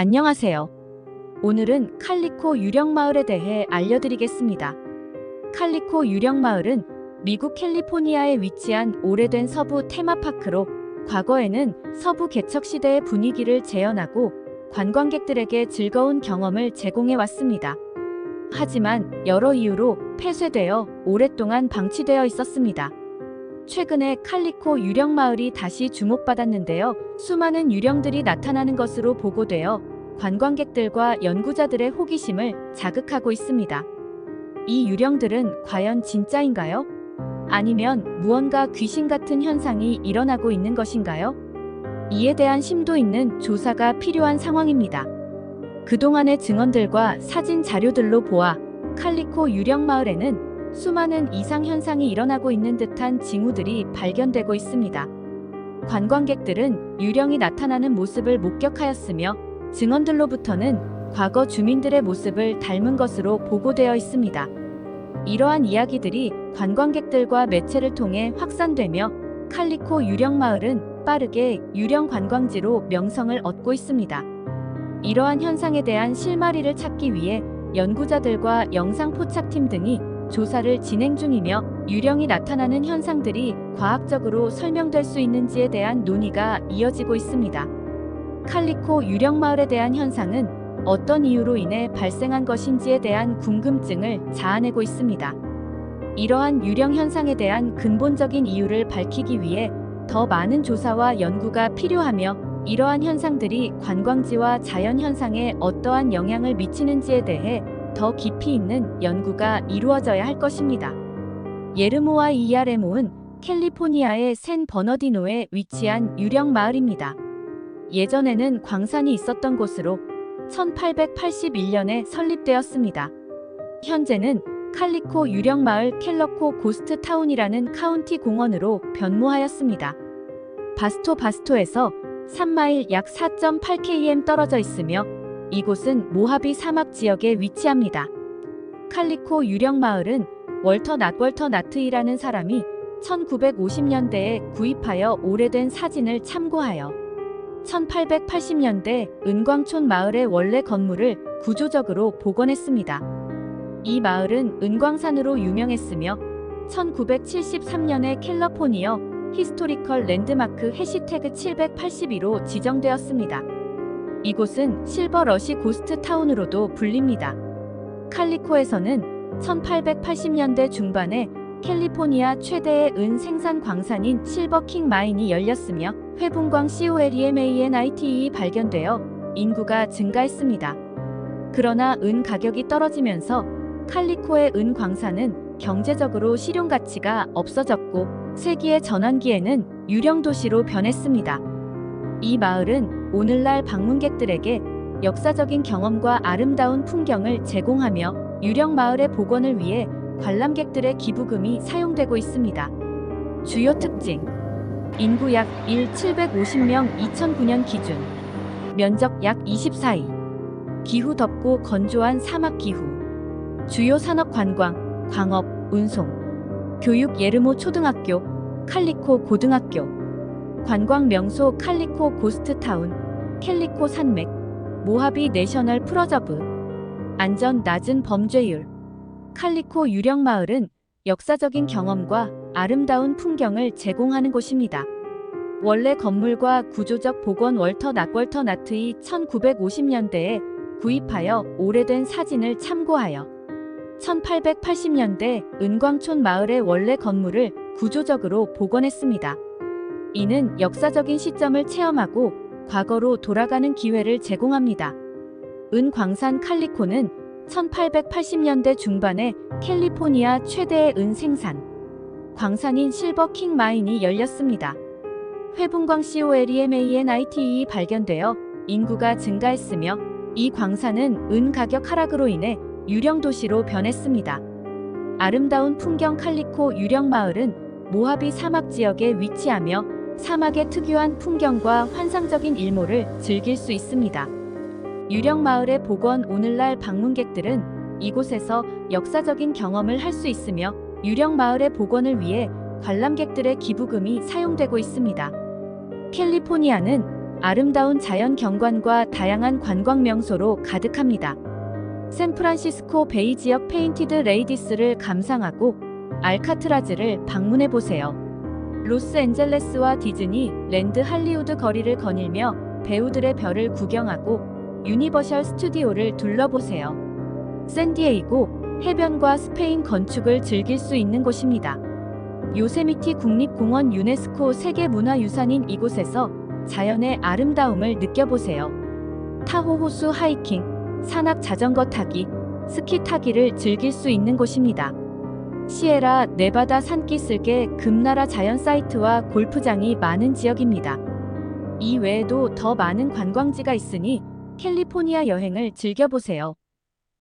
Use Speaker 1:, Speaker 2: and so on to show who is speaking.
Speaker 1: 안녕하세요. 오늘은 칼리코 유령마을에 대해 알려드리겠습니다. 칼리코 유령마을은 미국 캘리포니아에 위치한 오래된 서부 테마파크로 과거에는 서부 개척 시대의 분위기를 재현하고 관광객들에게 즐거운 경험을 제공해 왔습니다. 하지만 여러 이유로 폐쇄되어 오랫동안 방치되어 있었습니다. 최근에 칼리코 유령 마을이 다시 주목받았는데요. 수많은 유령들이 나타나는 것으로 보고되어 관광객들과 연구자들의 호기심을 자극하고 있습니다. 이 유령들은 과연 진짜인가요? 아니면 무언가 귀신 같은 현상이 일어나고 있는 것인가요? 이에 대한 심도 있는 조사가 필요한 상황입니다. 그동안의 증언들과 사진 자료들로 보아 칼리코 유령 마을에는 수많은 이상 현상이 일어나고 있는 듯한 징후들이 발견되고 있습니다. 관광객들은 유령이 나타나는 모습을 목격하였으며 증언들로부터는 과거 주민들의 모습을 닮은 것으로 보고되어 있습니다. 이러한 이야기들이 관광객들과 매체를 통해 확산되며 칼리코 유령 마을은 빠르게 유령 관광지로 명성을 얻고 있습니다. 이러한 현상에 대한 실마리를 찾기 위해 연구자들과 영상 포착팀 등이 조사를 진행 중이며 유령이 나타나는 현상들이 과학적으로 설명될 수 있는지에 대한 논의가 이어지고 있습니다. 칼리코 유령 마을에 대한 현상은 어떤 이유로 인해 발생한 것인지에 대한 궁금증을 자아내고 있습니다. 이러한 유령 현상에 대한 근본적인 이유를 밝히기 위해 더 많은 조사와 연구가 필요하며 이러한 현상들이 관광지와 자연 현상에 어떠한 영향을 미치는지에 대해 더 깊이 있는 연구가 이루어져야 할 것입니다. 예르모와 이아레모은 캘리포니아의 샌 버너디노에 위치한 유령 마을입니다. 예전에는 광산이 있었던 곳으로 1881년에 설립되었습니다. 현재는 칼리코 유령 마을 켈러코 고스트 타운이라는 카운티 공원으로 변모하였습니다. 바스토 바스토에서 3마일 약 4.8km 떨어져 있으며 이곳은 모하비 사막 지역에 위치합니다. 칼리코 유령 마을은 월터 낫 월터 나트이라는 사람이 1950년대에 구입하여 오래된 사진을 참고하여 1880년대 은광촌 마을의 원래 건물을 구조적으로 복원했습니다. 이 마을은 은광산으로 유명했으며 1973년에 캘러포니어 히스토리컬 랜드마크 해시태그 782로 지정되었습니다. 이곳은 실버러시 고스트 타운으로도 불립니다. 칼리코에서는 1880년대 중반에 캘리포니아 최대의 은 생산 광산인 실버킹 마인이 열렸으며 회분광 COLEMANITE 발견되어 인구가 증가했습니다. 그러나 은 가격이 떨어지면서 칼리코의 은 광산은 경제적으로 실용 가치가 없어졌고 세기의 전환기에는 유령 도시로 변했습니다. 이 마을은 오늘날 방문객들에게 역사적인 경험과 아름다운 풍경을 제공하며 유령 마을의 복원을 위해 관람객들의 기부금이 사용되고 있습니다. 주요 특징. 인구 약 1,750명 2009년 기준. 면적 약 24이 기후 덥고 건조한 사막 기후. 주요 산업 관광, 광업, 운송. 교육 예르모 초등학교, 칼리코 고등학교 관광 명소 칼리코 고스트타운, 캘리코 산맥, 모하비 내셔널 프러저브 안전 낮은 범죄율 칼리코 유령 마을은 역사적인 경험과 아름다운 풍경을 제공하는 곳입니다. 원래 건물과 구조적 복원 월터 낫월터 나트이 1950년대에 구입하여 오래된 사진을 참고하여 1880년대 은광촌 마을의 원래 건물을 구조적으로 복원했습니다. 이는 역사적인 시점을 체험하고 과거로 돌아가는 기회를 제공합니다. 은광산 칼리코는 1880년대 중반에 캘리포니아 최대의 은 생산 광산인 실버킹 마인이 열렸습니다. 회분광 COLEMANITE 발견되어 인구가 증가했으며 이 광산은 은 가격 하락으로 인해 유령 도시로 변했습니다. 아름다운 풍경 칼리코 유령 마을은 모하비 사막 지역에 위치하며 사막의 특유한 풍경과 환상적인 일몰을 즐길 수 있습니다. 유령 마을의 복원 오늘날 방문객들은 이곳에서 역사적인 경험을 할 수 있으며 유령 마을의 복원을 위해 관람객들의 기부금이 사용되고 있습니다. 캘리포니아는 아름다운 자연 경관과 다양한 관광 명소로 가득합니다. 샌프란시스코 베이 지역 페인티드 레이디스를 감상하고 알카트라즈를 방문해 보세요. 로스앤젤레스와 디즈니, 랜드 할리우드 거리를 거닐며 배우들의 별을 구경하고 유니버셜 스튜디오를 둘러보세요. 샌디에이고 해변과 스페인 건축을 즐길 수 있는 곳입니다. 요세미티 국립공원 유네스코 세계문화유산인 이곳에서 자연의 아름다움을 느껴보세요. 타호 호수 하이킹, 산악 자전거 타기, 스키 타기를 즐길 수 있는 곳입니다. 시에라 네바다 산기슭의 금나라 자연 사이트와 골프장이 많은 지역입니다. 이 외에도 더 많은 관광지가 있으니 캘리포니아 여행을 즐겨보세요.